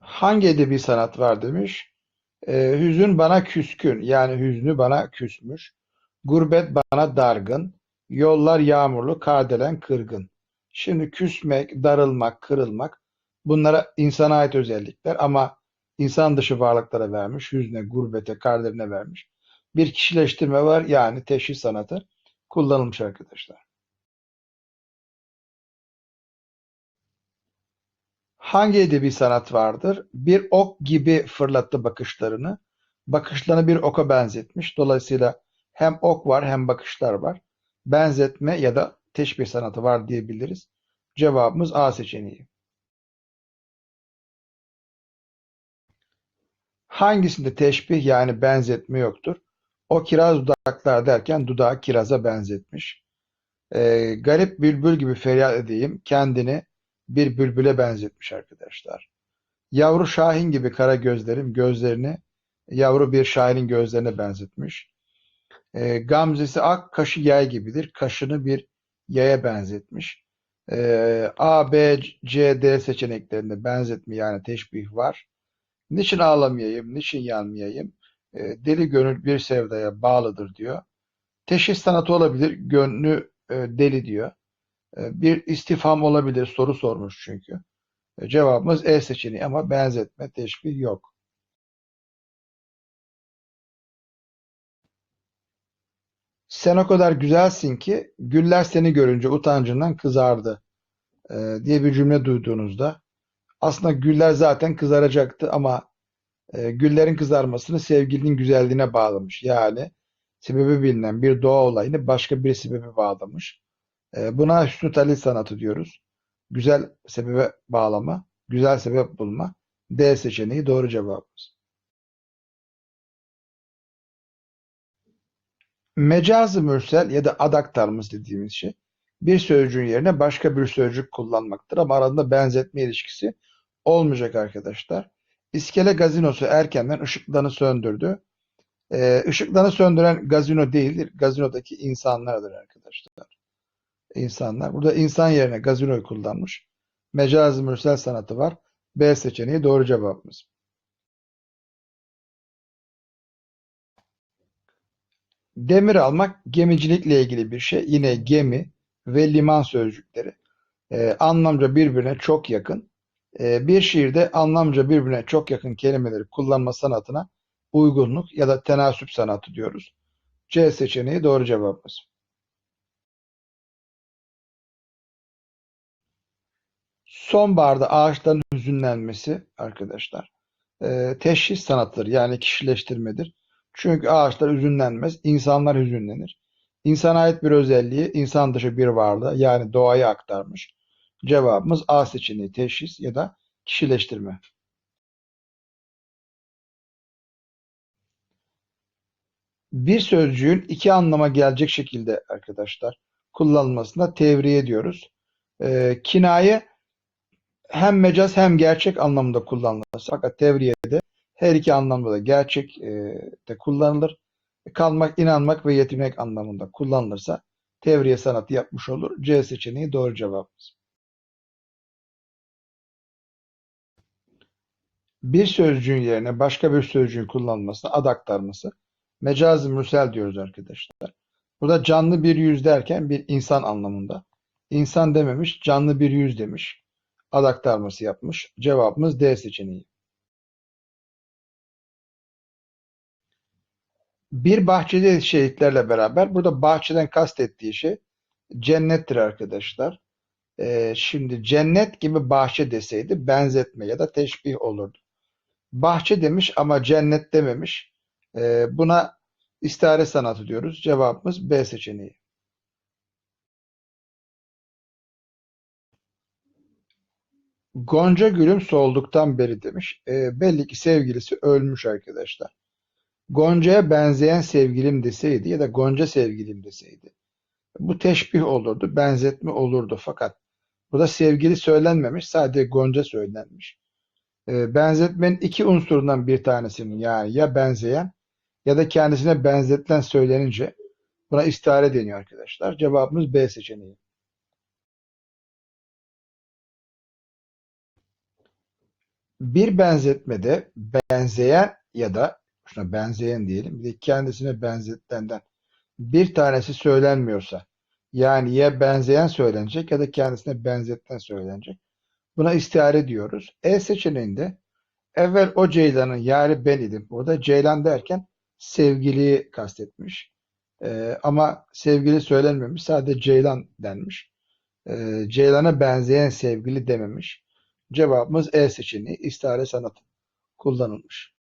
Hangi edebi sanat var demiş. Ee, hüzün bana küskün, yani hüznü bana küsmüş. Gurbet bana dargın. Yollar yağmurlu, kardelen kırgın. Şimdi küsmek, darılmak, kırılmak bunlara insana ait özellikler ama insan dışı varlıklara vermiş. Hüzne, gurbete, kardeline vermiş. Bir kişileştirme var yani teşhis sanatı kullanılmış arkadaşlar. Hangi edebi sanat vardır? Bir ok gibi fırlattı bakışlarını. Bakışlarını bir oka benzetmiş. Dolayısıyla hem ok var hem bakışlar var. Benzetme ya da teşbih sanatı var diyebiliriz. Cevabımız A seçeneği. Hangisinde teşbih yani benzetme yoktur? O kiraz dudaklar derken dudağı kiraza benzetmiş. Ee, garip bülbül gibi feryat edeyim kendini bir bülbüle benzetmiş arkadaşlar. Yavru şahin gibi kara gözlerim gözlerini yavru bir şahinin gözlerine benzetmiş. E, gamzesi ak, kaşı yay gibidir. Kaşını bir yaya benzetmiş. E, A, B, C, D seçeneklerinde benzetme yani teşbih var. Niçin ağlamayayım, niçin yanmayayım? E, deli gönül bir sevdaya bağlıdır diyor. Teşhis sanatı olabilir, gönlü e, deli diyor. E, bir istifham olabilir, soru sormuş çünkü. E, cevabımız E seçeneği ama benzetme, teşbih yok. Sen o kadar güzelsin ki güller seni görünce utancından kızardı e, diye bir cümle duyduğunuzda aslında güller zaten kızaracaktı ama güllerin kızarmasını sevgilinin güzelliğine bağlamış. Yani sebebi bilinen bir doğa olayını başka bir sebebe bağlamış. E, buna hüsnü talil sanatı diyoruz. Güzel sebebe bağlama, güzel sebep bulma. D seçeneği doğru cevabımız. Mecaz-ı mürsel ya da ad aktarması dediğimiz şey bir sözcüğün yerine başka bir sözcük kullanmaktır ama aralarında benzetme ilişkisi olmayacak arkadaşlar. İskele gazinosu erkenden ışıklarını söndürdü. Ee, ışıklarını söndüren gazino değildir. Gazinodaki insanlardır arkadaşlar. İnsanlar. Burada insan yerine gazinoyu kullanmış. Mecaz-ı mürsel sanatı var. B seçeneği doğru cevabımız. Demir almak gemicilikle ilgili bir şey. Yine gemi ve liman sözcükleri. Ee, anlamca birbirine çok yakın. Ee, bir şiirde anlamca birbirine çok yakın kelimeleri kullanma sanatına uygunluk ya da tenasüp sanatı diyoruz. C seçeneği doğru cevabımız. Sonbaharda ağaçların hüzünlenmesi arkadaşlar e, teşhis sanatıdır yani kişileştirmedir. Çünkü ağaçlar hüzünlenmez, insanlar hüzünlenir. İnsana ait bir özelliği insan dışı bir varlığı yani doğaya aktarmış. Cevabımız A seçeneği teşhis ya da kişileştirme. Bir sözcüğün iki anlama gelecek şekilde arkadaşlar kullanılmasına tevriye diyoruz. E, kinaye hem mecaz hem gerçek anlamında kullanılır. Fakat tevriyede her iki anlamda da gerçek e, de kullanılır. Kalmak, inanmak ve yetinmek anlamında kullanılırsa tevriye sanatı yapmış olur. C seçeneği doğru cevabımız. Bir sözcüğün yerine başka bir sözcüğün kullanılması, ad aktarması mecaz-ı mürsel diyoruz arkadaşlar. Burada canlı bir yüz derken bir insan anlamında. İnsan dememiş, canlı bir yüz demiş. Ad aktarması yapmış. Cevabımız D seçeneği. Bir bahçede şehitlerle beraber burada bahçeden kastettiği şey cennettir arkadaşlar. Ee, şimdi cennet gibi bahçe deseydi benzetme ya da teşbih olurdu. Bahçe demiş ama cennet dememiş. Ee, buna istare sanatı diyoruz. Cevabımız B seçeneği. Gonca gülüm solduktan beri demiş. E, belli ki sevgilisi ölmüş arkadaşlar. Gonca'ya benzeyen sevgilim deseydi ya da Gonca sevgilim deseydi. Bu teşbih olurdu, benzetme olurdu. Fakat burada sevgili söylenmemiş, sadece Gonca söylenmiş. E, benzetmenin iki unsurundan bir tanesinin yani ya benzeyen ya da kendisine benzetilen söylenince buna istare deniyor arkadaşlar. Cevabımız B seçeneği. Bir benzetmede benzeyen ya da şuna benzeyen diyelim bir de kendisine benzetenden bir tanesi söylenmiyorsa yani ya benzeyen söylenecek ya da kendisine benzeten söylenecek. Buna istihare diyoruz. E seçeneğinde evvel o Ceylan'ın yani ben idim. Burada Ceylan derken sevgiliyi kastetmiş. Ee, ama sevgili söylenmemiş. Sadece Ceylan denmiş. Ee, Ceylan'a benzeyen sevgili dememiş. Cevabımız E seçeneği. İstihare sanatı kullanılmış.